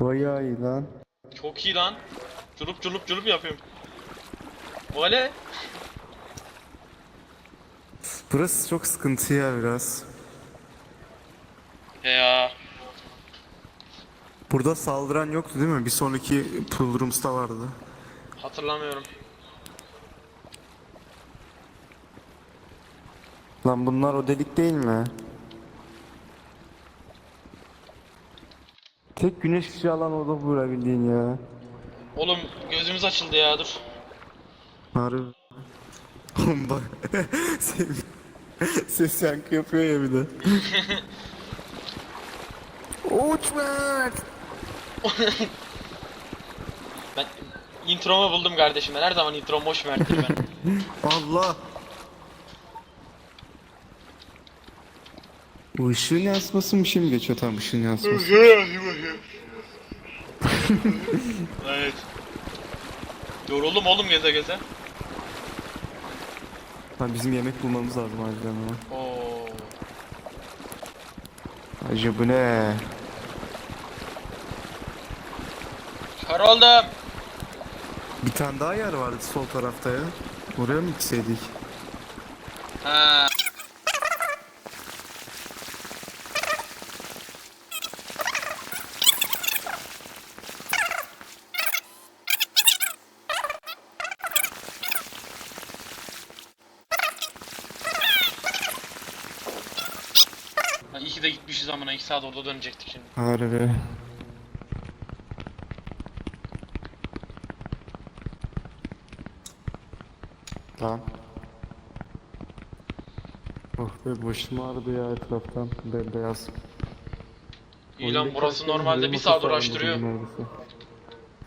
Bayağı iyi lan. Çok iyi lan. Culup culup culup yapıyorum. Vale. Burası çok sıkıntı ya biraz. He ya. Burada saldıran yoktu değil mi? Bir sonraki Pool Rooms'ta vardı. Hatırlamıyorum. Lan bunlar o delik değil mi? Tek güneş ışığı alan oda vurabildiğin ya. Oğlum gözümüz açıldı ya dur. Harbi. Oğlum bak. Ses- Ses yankı yapıyor ya bir de. Uç Mert! Ben intromu buldum kardeşim. Ben her zaman introm boş verdim ben. Allah! Bu ışığın yansıması mı şimdi geçiyor tam ışığın yansıması? evet. Yoruldum oğlum geze geze. Lan bizim yemek bulmamız lazım acilen ama. Oo. Acı bu ne? Kör oldum. Bir tane daha yer vardı sol tarafta ya. Oraya mı gitseydik? Ha. De gitmişiz amına 2 saat orada dönecektik şimdi. Harbi. Lan. Oh be başım ağrıdı ya etraftan bembeyaz. İyi lan burası normalde bir saat uğraştırıyor.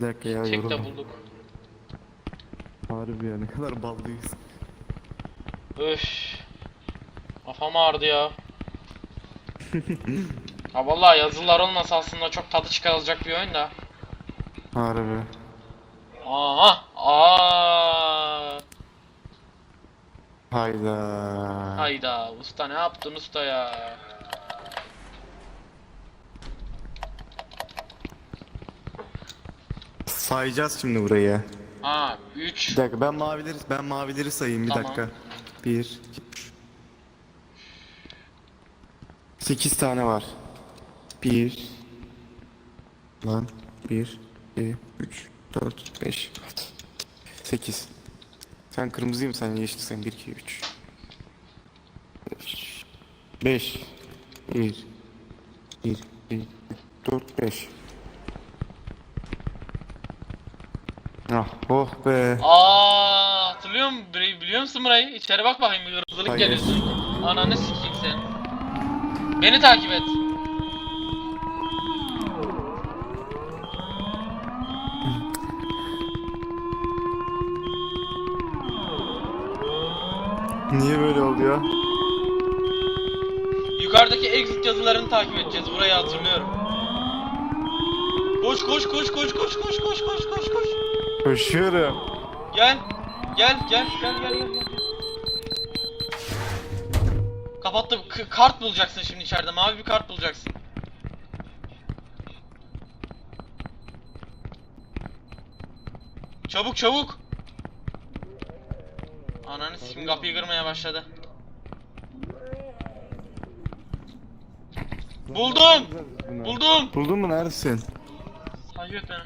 Bir dakika ya Tek de yoruldum. bulduk. Harbi ya ne kadar ballıyız. Öf. Kafam ağrıdı ya. Ha vallahi yazılar olmasa aslında çok tadı çıkarılacak bir oyun da. Harbi. Aha! Aa! Hayda. Hayda usta ne yaptın usta ya? Sayacağız şimdi burayı. Ha 3 Bir dakika ben mavileri ben mavileri sayayım bir Tamam. dakika. 1 2 8 tane var. 1 Lan 1 2 3 4 5 6 8 Sen kırmızıyım sen yeşil sen 1 2 3 5 1 1 2 4 5 Ah oh be. Aa hatırlıyor musun? Bili- Biliyor musun burayı? İçeri bak bakayım bir hırsızlık geliyorsun. Ananı sikeyim sen. Beni takip et. Niye böyle oluyor? Yukarıdaki exit yazılarını takip edeceğiz. Burayı hatırlıyorum. Koş koş koş koş koş koş koş koş koş koş. Koşuyorum. Gel. Gel gel gel gel gel. gel. Kapattım. K- kart bulacaksın şimdi içeride. Mavi bir kart bulacaksın. Çabuk çabuk. Ananı sikim kapıyı kırmaya başladı. Buldum. Buldum. Buldun mu neredesin? Takip et beni.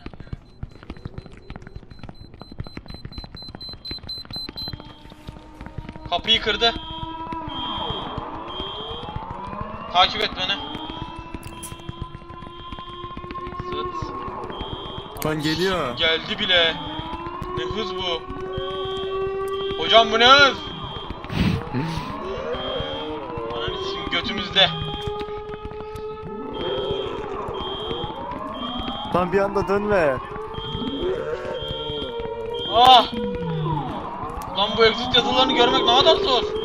Kapıyı kırdı. Takip et beni. Zıt. Lan geliyor. Geldi bile. Ne hız bu? Hocam bu ne hız? Ananı sikeyim götümüzde. Lan bir anda dönme. Ah! Lan bu exit yazılarını görmek ne kadar zor.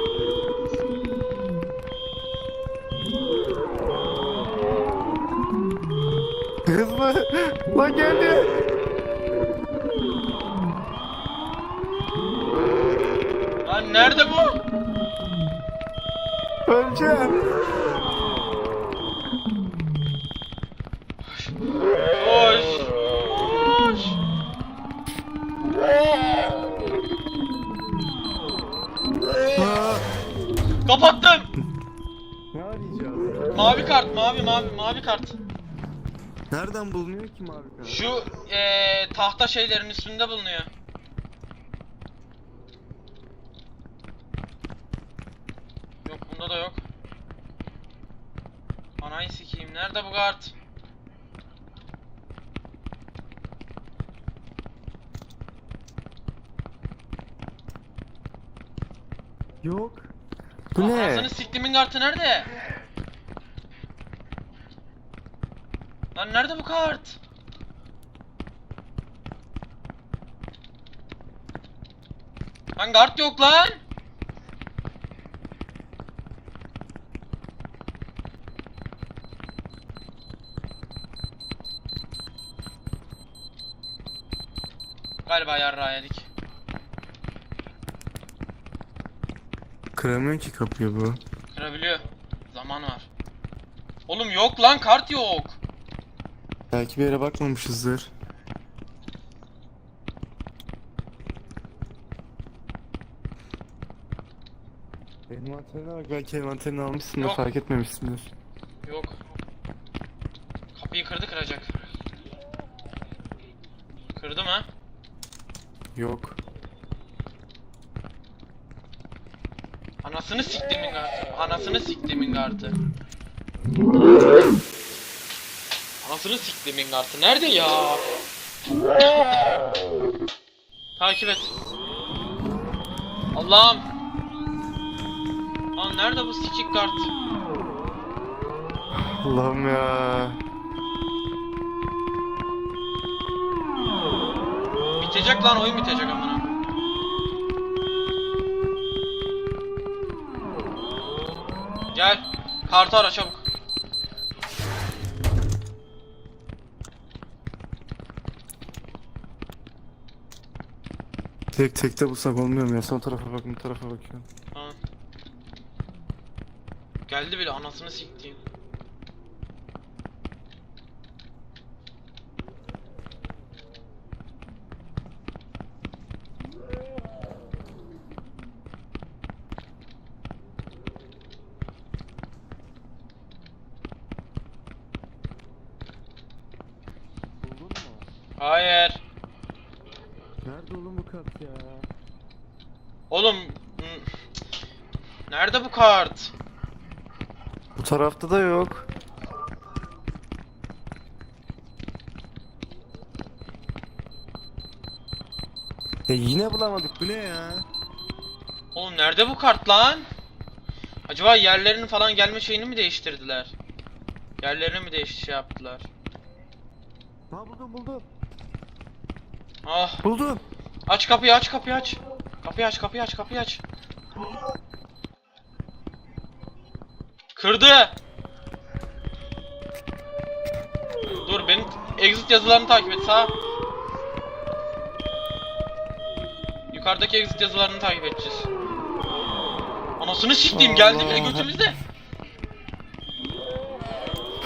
Hızlı. Lan geldi. Lan nerede bu? Öleceğim. Koş. Koş. Kapattım. Ne arayacağız? Mavi kart, mavi, mavi, mavi kart. Nereden bulunuyor ki mavi? Şu eee tahta şeylerin üstünde bulunuyor. Yok bunda da yok. Anayı sikeyim. Nerede bu kart? Yok. Bu ne? Anasını siktimin kartı nerede? Lan nerede bu kart? Lan kart yok lan. Galiba yarrağı yedik. Kıramıyor ki kapıyı bu. Kırabiliyor. Zaman var. Oğlum yok lan kart yok. Belki bir yere bakmamışızdır. Envanterine bak belki envanterini almışsın da Yok. fark etmemişsindir. Yok. Kapıyı kırdı kıracak. Kırdı mı? Yok. Anasını siktimin kartı. Anasını siktimin kartı. Anasını siktimin kartı. Nerede ya? Takip et. Allah'ım. Lan nerede bu sikik kart? Allah'ım ya. Bitecek lan oyun bitecek amına. Gel. Kartı ara çabuk. Tek tekte bulsak olmuyor mu ya? Son tarafa bak, bu tarafa bakıyorum. Tamam. Geldi bile anasını siktiğim. Hayır. Kart ya? Oğlum. Nerede bu kart? Bu tarafta da yok. E yine bulamadık. Bu ne ya? Oğlum nerede bu kart lan? Acaba yerlerini falan gelme şeyini mi değiştirdiler? Yerlerini mi değiş şey yaptılar? Ha buldum buldum. Ah Buldum. Aç kapıyı aç kapıyı aç. Kapıyı aç kapıyı aç kapıyı aç. Kırdı. Dur benim exit yazılarını takip et sağ. Yukarıdaki exit yazılarını takip edeceğiz. Anasını siktiğim geldi bile götümüzde.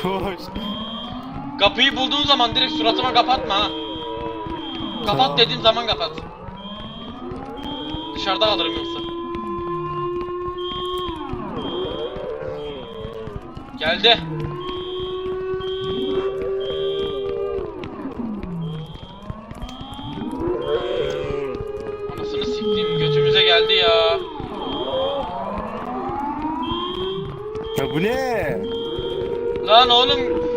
Koş. Kapıyı bulduğun zaman direkt suratıma kapatma ha. Kapat dediğim zaman kapat. Dışarıda kalırım yoksa. Geldi. Anasını siktiğim götümüze geldi ya. Ya bu ne? Lan oğlum.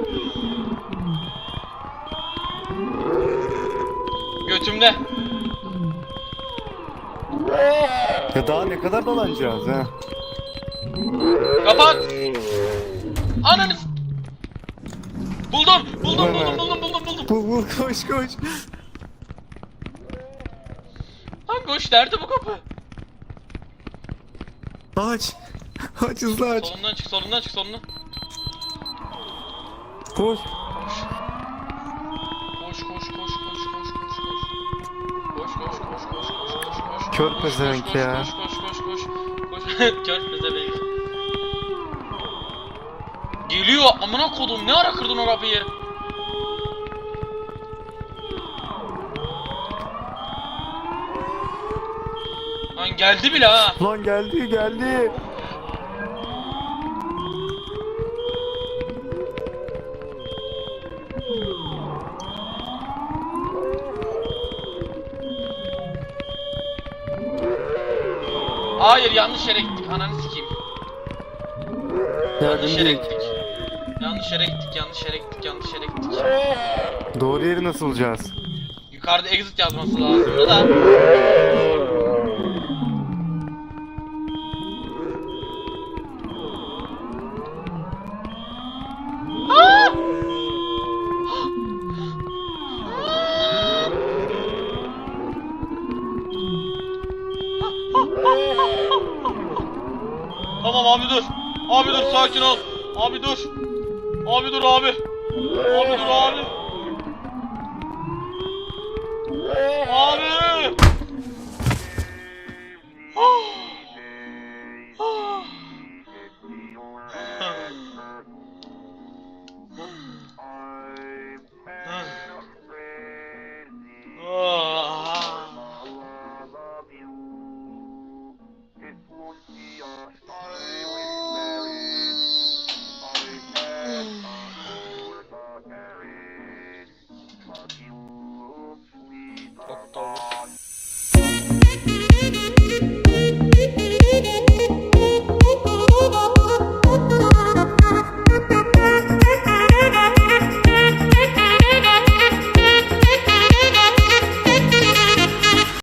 Götümde. Ya daha ne kadar dolanacağız ha? Kapat. Ananı s- Buldum, buldum, buldum, buldum, buldum, buldum. Bu bu koş koş. Lan koş nerede bu kapı? Aç. Aç hızlı aç. Solundan çık, solundan çık, solundan. Koş, Kör pezevenk ya. Koş, koş, koş, koş, koş. Kör pezevenk. Geliyor amına kodum ne ara kırdın o kapıyı? Lan geldi bile ha. Lan geldi geldi. Hayır yanlış yere gittik. Ananı sikeyim. Yanlış yere gittik. Yanlış yere gittik. Yanlış yere gittik. Yanlış yere gittik. Doğru yeri nasıl bulacağız? Yukarıda exit yazması lazımdı da. Sakin ol. Abi dur. Abi dur abi. Abi dur abi.